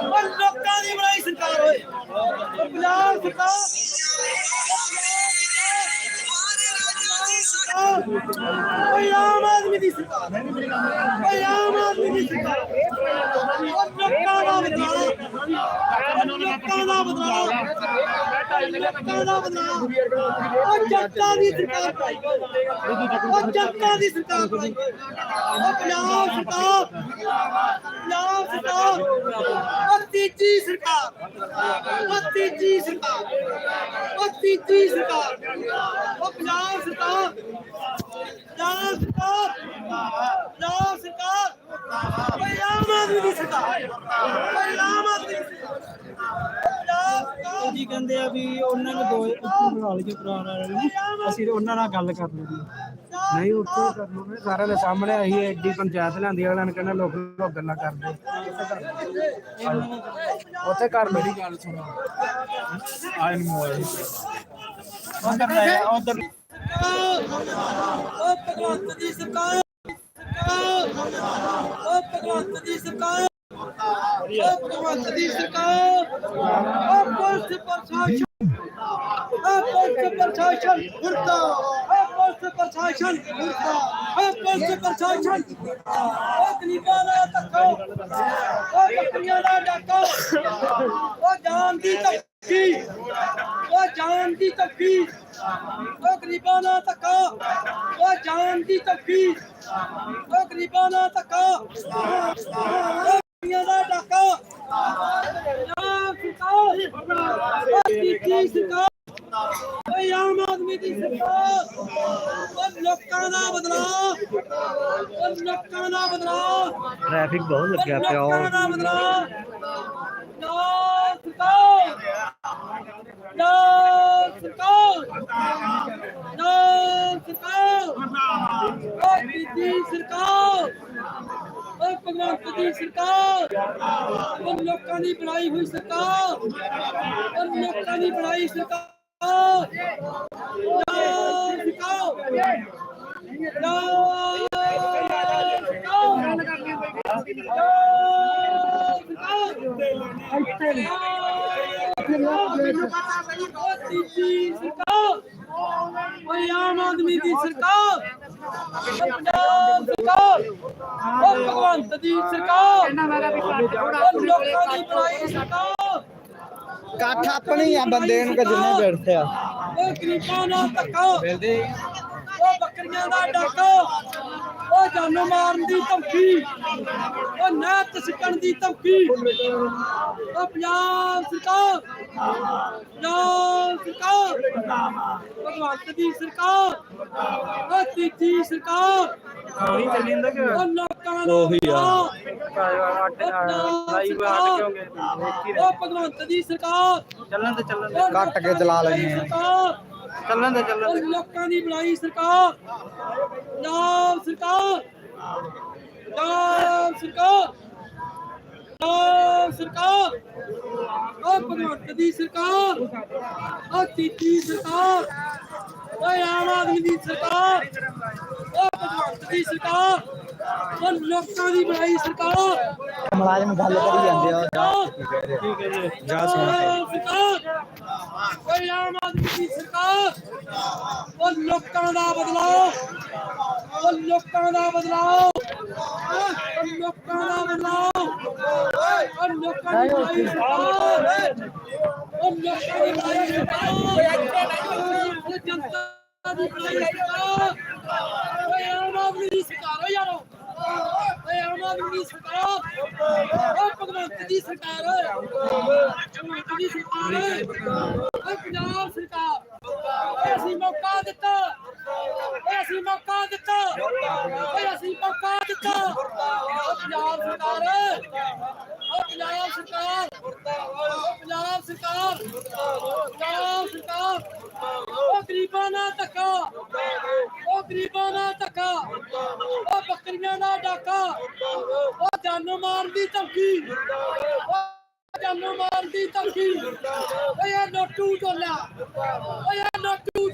ਉਹ ਲੋਕਾਂ ਦੀ ਬਣਾਈ ਸਰਕਾਰ ਓਏ। ਪੰਜਾਬ ਸਰਕਾਰ। ਓਏ ਆਮ ਆਦਮੀ ਦੀ ਸਰਕਾਰ। ਓਏ ਆਮ ਆਦਮੀ ਦੀ ਸਰਕਾਰ। ਉਹ ਲੋਕਾਂ ਦਾ ਬਦਲਾਅ। ਲੋਕਾਂ ਦਾ ਬਦਲਾਅ। ਲੋਕਾਂ ਦਾ ਬਦਲਾਅ। ਉਹ ਜਨਤਾ ਦੀ ਸਰਕਾਰ ਭਾਈ ਉਹ ਜਨਤਾ ਦੀ ਸਰਕਾਰ ਭਾਈ ਉਹ ਪੰਜਾਬ ਸਰਕਾਰ। ਪੰਜਾਬ ਸਰਕਾਰ। ਤੀਜੀ ਸਰਕਾਰ ਉਹ ਤੀਜੀ ਸਰਕਾਰ ਉਹ ਤੀਜੀ ਸਰਕਾਰ ਉਹ ਪੰਜਾਬ ਸਰਕਾਰ ਪੰਜਾਬ ਸਰਕਾਰ ਪੰਜਾਬ ਸਰਕਾਰ ਆਮ ਆਦਮੀ ਦੀ ਸਰਕਾਰ ਆਮ ਆਦਮੀ ਦੀ ਸਰਕਾਰ ਪੰਜਾਬ ਜੀ ਕਹਿੰਦੇ ਆ ਵੀ ਉਹਨਾਂ ਨੂੰ ਦੋ ਬਣਾ ਲਈਏ ਪੁਰਾਣਾ ਅਸੀਂ ਉਹਨਾਂ ਨਾਲ ਗੱਲ ਕਰ ਲਈ ਨਹੀਂ ਉੱਥੇ ਕਰ ਨਾ, ਸਾਰਿਆਂ ਦੇ ਸਾਹਮਣੇ ਅਸੀਂ ਐਡੀ ਪੰਚਾਇਤ ਲਿਆਂਦੀ ਅਗਲਾ ਨੇ ਕਹਿੰਦਾ ਲੋਕ ਲੋਕ ਗੱਲਾਂ ਕਰਦੇ ਉੱਥੇ ਕਰ ਮੇਰੀ ਗੱਲ ਸੁਣੋ। ਆਇਨ ਮੋਬਾਈਲ ਉਧਰ ਲੈ ਉਧਰ ਉਹ ਭਗਵੰਤ ਦੀ ਸਰਕਾਰ ਉਹ ਭਗਵੰਤ ਦੀ ਸਰਕਾਰ। ਉਹ ਭਗਵੰਤ ਦੀ ਸਰਕਾਰ। ਉਹ ਪੁਲਿਸ ਪ੍ਰਸ਼ਾਸਨ। ਪੁਲਿਸ ਪ੍ਰਸ਼ਾਸਨ ਮੁਰਦਾ ਉਹ ਪੁਲਿਸ ਪ੍ਰਸ਼ਾਸਨ ਮੁਰਦਾ ਉਹ ਪੁਲਿਸ ਪ੍ਰਸ਼ਾਸਨ ਉਹ ਗਰੀਬਾਂ ਦਾ ਧੱਕਾ ਉਹ ਬੱਕਰੀਆਂ ਦਾ ਡਾਕਾ ਉਹ ਜਾਨ ਦੀ ਧੱਕੀ ਉਹ ਜਾਨ ਦੀ ਧੱਕੀ ਉਹ ਗਰੀਬਾਂ ਦਾ ਧੱਕਾ ਉਹ ਜਾਨ ਦੀ ਧੱਕੀ ਉਹ ਗਰੀਬਾਂ ਦਾ ਧੱਕਾ ਉਹ ਕੁੜੀਆਂ ਦਾ ਡਾਕਾ ਨਾ ਸਰਕਾਰ ਉਹ ਤੀਜੀ ਸਰਕਾਰ ਓਏ ਆਮ ਆਦਮੀ ਦੀ ਸਰਕਾਰ। ਉਹ ਲੋਕਾਂ ਦਾ ਬਦਲਾਅ। ਉਹ ਲੋਕਾਂ ਦਾ ਬਦਲਾਅ। ਟ੍ਰੈਫਿਕ ਬਹੁਤ ਲੱਗਿਆ ਪਿਆ। ਲੋਕਾਂ ਦਾ ਬਦਲਾਅ। ਨਾ ਸਰਕਾਰ। ਨਾ ਸਰਕਾਰ। ਨਾ ਸਰਕਾਰ। ਉਹ ਤੀਜੀ ਸਰਕਾਰ। ਉਹ ਭਗਵੰਤ ਦੀ ਸਰਕਾਰ। ਉਹ ਲੋਕਾਂ ਦੀ ਬਣਾਈ ਹੋਈ ਸਰਕਾਰ। ਉਹ ਲੋਕਾਂ ਦੀ ਬਣਾਈ ਸਰਕਾਰ। ਨਾ ਆਮ ਆਦਮੀ ਦੀ ਸਰਕਾਰ ਪੰਜਾਬ ਸਰਕਾਰ ਉਹ ਭਗਵੰਤ ਦੀ ਸਰਕਾਰ ਉਹ ਲੋਕਾਂ ਦੀ ਬਣਾਈ ਸਰਕਾਰ ਕੱਠ ਆਪਣੀ ਆ ਬੰਦੇ ਨੂੰ ਕਿ ਜਿੰਨੇ ਬੈਠੇ ਆ। ਉਹ ਗਰੀਬਾਂ ਨਾਲ ਧੱਕਾ। ਮਿਲਦੇ ਉਹ ਬੱਕਰੀਆਂ ਦਾ ਡਾਕਾ। ਉਹ ਜਾਨੋਂ ਮਾਰਨ ਦੀ ਧਮਕੀ। ਉਹ ਨਹਿਤ ਸਿੱਟਣ ਦੀ ਧਮਕੀ। ਉਹ ਪੰਜਾਬ ਸਰਕਾਰ। ਪੰਜਾਬ ਸਰਕਾਰ। ਭਗਵੰਤ ਦੀ ਸਰਕਾਰ। ਉਹ ਤੀਜੀ ਸਰਕਾਰ। ਉਹੀ ਚੱਲੀ ਜਾਂਦਾ ਕਿ? ਉਹ ਲੋਕਾਂ ਦਾ ਉਹੀ ਲਾਈਵ ਆ ਕਿਉਂਗੇ ਦੇਖੀ ਉਹ ਭਗਵੰਤ ਦੀ ਸਰਕਾਰ। ਚੱਲਣ ਤੇ ਚੱਲਣ ਉਹ ਕੱਟ ਕੇ ਚਲਾ ਲੈਣੀ ਚੱਲਣ ਤੇ ਚੱਲਣ ਉਹ ਲੋਕਾਂ ਦੀ ਬਣਾਈ ਸਰਕਾਰ। ਨਾਮ ਸਰਕਾਰ। ਨਾਮ ਸਰਕਾਰ। ਨਾਮ ਸਰਕਾਰ। ਉਹ ਭਗਵੰਤ ਦੀ ਸਰਕਾਰ। ਉਹ ਤੀਜੀ ਸਰਕਾਰ। ਓਏ ਆਮ ਆਦਮੀ ਦੀ ਸਰਕਾਰ। ਉਹ ਭਗਵੰਤ ਦੀ ਸਰਕਾਰ। ਉਹ ਲੋਕਾਂ ਦੀ ਬਣਾਈ ਸਰਕਾਰ। ਮੁਲਾਜ਼ਮ ਗੱਲ ਕਰੀ ਜਾਂਦੇ ਆ। ਠੀਕ ਹੈ ਜੀ। ਜਾ ਸਰਕਾਰ। ਓਏ ਆਮ ਆਦਮੀ ਦੀ ਸਰਕਾਰ। ਉਹ ਲੋਕਾਂ ਦਾ ਬਦਲਾਅ। ਉਹ ਲੋਕਾਂ ਦਾ ਬਦਲਾਅ। ਉਹ ਲੋਕਾਂ ਦਾ ਬਦਲਾਅ। ਉਹ ਲੋਕਾਂ ਦੀ ਬਣਾਈ ਸਰਕਾਰ। ਉਹ ਲੋਕਾਂ ਦੀ ਬਣਾਈ ਸਰਕਾਰ। ਉਹ ਜਨਤਾ ਦੀ ਬਣਾਈ ਸਰਕਾਰ। ਓਏ ਆਮ ਆਦਮੀ ਦੀ ਸਰਕਾਰ। ਯਾਰੋ। ਓਏ ਆਮ ਆਦਮੀ ਸਰਕਾਰ। ਓ ਭਗਵੰਤ ਦੀ ਸਰਕਾਰ। ਭਗਵੰਤ ਦੀ ਸਰਕਾਰ। ਓ ਪੰਜਾਬ ਸਰਕਾਰ। ਓਏ ਅਸੀਂ ਮੌਕਾ ਦਿੱਤਾ। ਓਏ ਅਸੀਂ ਮੌਕਾ ਦਿੱਤਾ। ਓਏ ਅਸੀਂ ਮੌਕਾ ਦਿੱਤਾ। ਓ ਪੰਜਾਬ ਸਰਕਾਰ। ਓ ਪੰਜਾਬ ਸਰਕਾਰ। ਓ ਪੰਜਾਬ ਸਰਕਾਰ। ਪੰਜਾਬ ਸਰਕਾਰ। ਓ ਗਰੀਬਾਂ ਨਾਲ ਧੱਕਾ। ਓ ਗਰੀਬਾਂ ਨਾਲ ਧੱਕਾ ਓ ਬੱਕਰੀਆਂ ਦਾ ਡਾਕਾ। ਉਹ ਜਾਨੋਂ ਮਾਰਨ ਦੀ ਧਮਕੀ। ਓ ਜਾਨੋਂ ਮਾਰਨ ਦੀ ਧਮਕੀ। ਓਏ ਨੋਟੂ ਟੋਲਾ ਓਏ ਇਹ ਨੋਟੂ